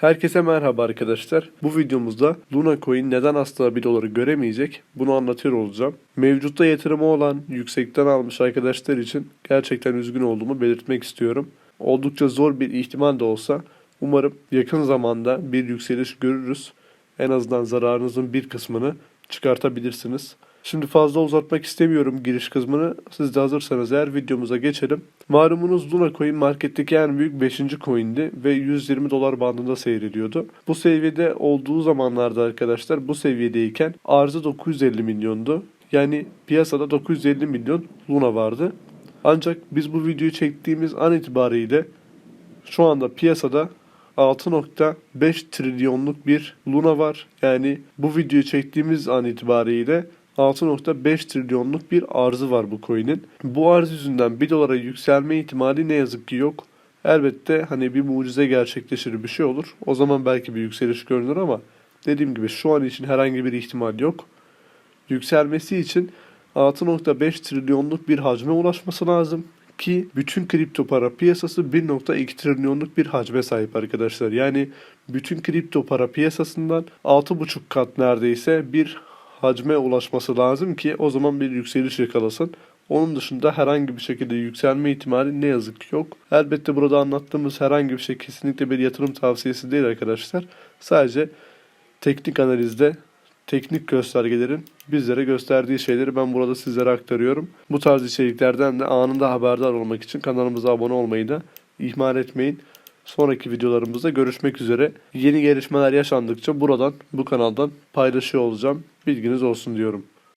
Herkese merhaba arkadaşlar. Bu videomuzda Luna Coin neden asla 1 doları göremeyecek bunu anlatıyor olacağım. Mevcutta yatırımı olan yüksekten almış arkadaşlar için gerçekten üzgün olduğumu belirtmek istiyorum. Oldukça zor bir ihtimal de olsa umarım yakın zamanda bir yükseliş görürüz. En azından zararınızın bir kısmını çıkartabilirsiniz. Şimdi fazla uzatmak istemiyorum giriş kısmını. Siz de hazırsanız eğer videomuza geçelim. Malumunuz Luna Coin marketteki en büyük 5. coin'di ve 120 dolar bandında seyrediyordu. Bu seviyede olduğu zamanlarda arkadaşlar bu seviyedeyken arzı 950 milyondu. Yani piyasada 950 milyon Luna vardı. Ancak biz bu videoyu çektiğimiz an itibariyle şu anda piyasada 6.5 trilyonluk bir Luna var. Yani bu videoyu çektiğimiz an itibariyle 6.5 trilyonluk bir arzı var bu coin'in. Bu arz yüzünden 1 dolara yükselme ihtimali ne yazık ki yok. Elbette hani bir mucize gerçekleşir bir şey olur. O zaman belki bir yükseliş görünür ama dediğim gibi şu an için herhangi bir ihtimal yok. Yükselmesi için 6.5 trilyonluk bir hacme ulaşması lazım ki bütün kripto para piyasası 1.2 trilyonluk bir hacme sahip arkadaşlar. Yani bütün kripto para piyasasından 6.5 kat neredeyse bir hacme ulaşması lazım ki o zaman bir yükseliş yakalasın. Onun dışında herhangi bir şekilde yükselme ihtimali ne yazık ki yok. Elbette burada anlattığımız herhangi bir şey kesinlikle bir yatırım tavsiyesi değil arkadaşlar. Sadece teknik analizde teknik göstergelerin bizlere gösterdiği şeyleri ben burada sizlere aktarıyorum. Bu tarz içeriklerden de anında haberdar olmak için kanalımıza abone olmayı da ihmal etmeyin. Sonraki videolarımızda görüşmek üzere. Yeni gelişmeler yaşandıkça buradan, bu kanaldan paylaşıyor olacağım. Bilginiz olsun diyorum.